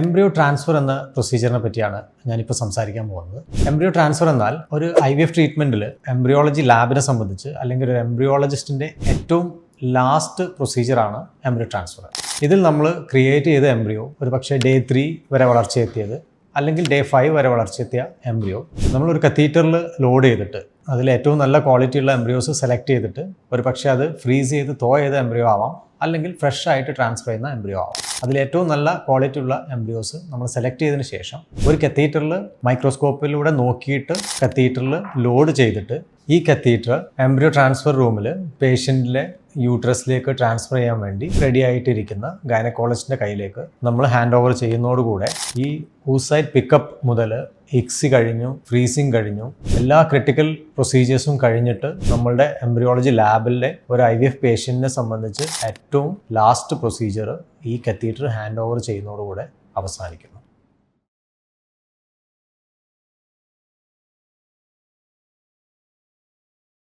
Embryo transfer എന്ന പ്രൊസീജിയറിനെ പറ്റിയാണ് ഞാനിപ്പോൾ സംസാരിക്കാൻ പോകുന്നത്. എംബ്രിയോ ട്രാൻസ്ഫർ എന്നാൽ ഒരു ഐ വി എഫ് ട്രീറ്റ്മെന്റിൽ എംബ്രിയോളജി ലാബിനെ സംബന്ധിച്ച് അല്ലെങ്കിൽ ഒരു എംബ്രിയോളജിസ്റ്റിന്റെ ഏറ്റവും ലാസ്റ്റ് പ്രൊസീജിയറാണ് എംബ്രിയോ ട്രാൻസ്ഫർ. ഇതിൽ നമ്മൾ ക്രിയേറ്റ് ചെയ്ത എംബ്രിയോ ഒരു പക്ഷേ ഡേ ത്രീ വരെ വളർച്ചയെത്തിയത് അല്ലെങ്കിൽ ഡേ ഫൈവ് വരെ വളർച്ചയെത്തിയ എംബ്രിയോ നമ്മളൊരു കത്തീറ്ററിൽ ലോഡ് ചെയ്തിട്ട് അതിൽ ഏറ്റവും നല്ല ക്വാളിറ്റിയുള്ള എംബ്രിയോസ് സെലക്ട് ചെയ്തിട്ട് ഒരു പക്ഷേ അത് ഫ്രീസ് ചെയ്ത് തോ ചെയ്ത എംബ്രിയോ ആവാം. അല്ലെങ്കിൽ ഫ്രഷ് ആയിട്ട് ട്രാൻസ്ഫർ ചെയ്യുന്ന എംബ്രിയോ ആവും. അതിൽ ഏറ്റവും നല്ല ക്വാളിറ്റി ഉള്ള എംബ്രിയോസ് നമ്മൾ സെലക്ട് ചെയ്തതിന് ശേഷം ഒരു കത്തീറ്ററിൽ മൈക്രോസ്കോപ്പിലൂടെ നോക്കിയിട്ട് കത്തീറ്ററിൽ ലോഡ് ചെയ്തിട്ട് ഈ കത്തീറ്റർ എംബ്രിയോ ട്രാൻസ്ഫർ റൂമിൽ പേഷ്യന്റിലെ യൂട്രസിലേക്ക് ട്രാൻസ്ഫർ ചെയ്യാൻ വേണ്ടി റെഡി ആയിട്ടിരിക്കുന്ന ഗൈനക്കോളജിന്റെ കയ്യിലേക്ക് നമ്മൾ ഹാൻഡ് ഓവർ ചെയ്യുന്നതോടുകൂടെ ഈ ഊസൈഡ് പിക്കപ്പ് മുതൽ ഇക്സി കഴിഞ്ഞു ഫ്രീസിങ് കഴിഞ്ഞു എല്ലാ ക്രിട്ടിക്കൽ പ്രൊസീജിയേഴ്സും കഴിഞ്ഞിട്ട് നമ്മളുടെ എംബ്രിയോളജി ലാബിലെ ഒരു ഐ വി എഫ് പേഷ്യന്റിനെ സംബന്ധിച്ച് ഏറ്റവും ലാസ്റ്റ് പ്രൊസീജിയർ ഈ കത്തീറ്റർ ഹാൻഡ് ഓവർ ചെയ്യുന്നതോടുകൂടെ അവസാനിക്കുന്നു.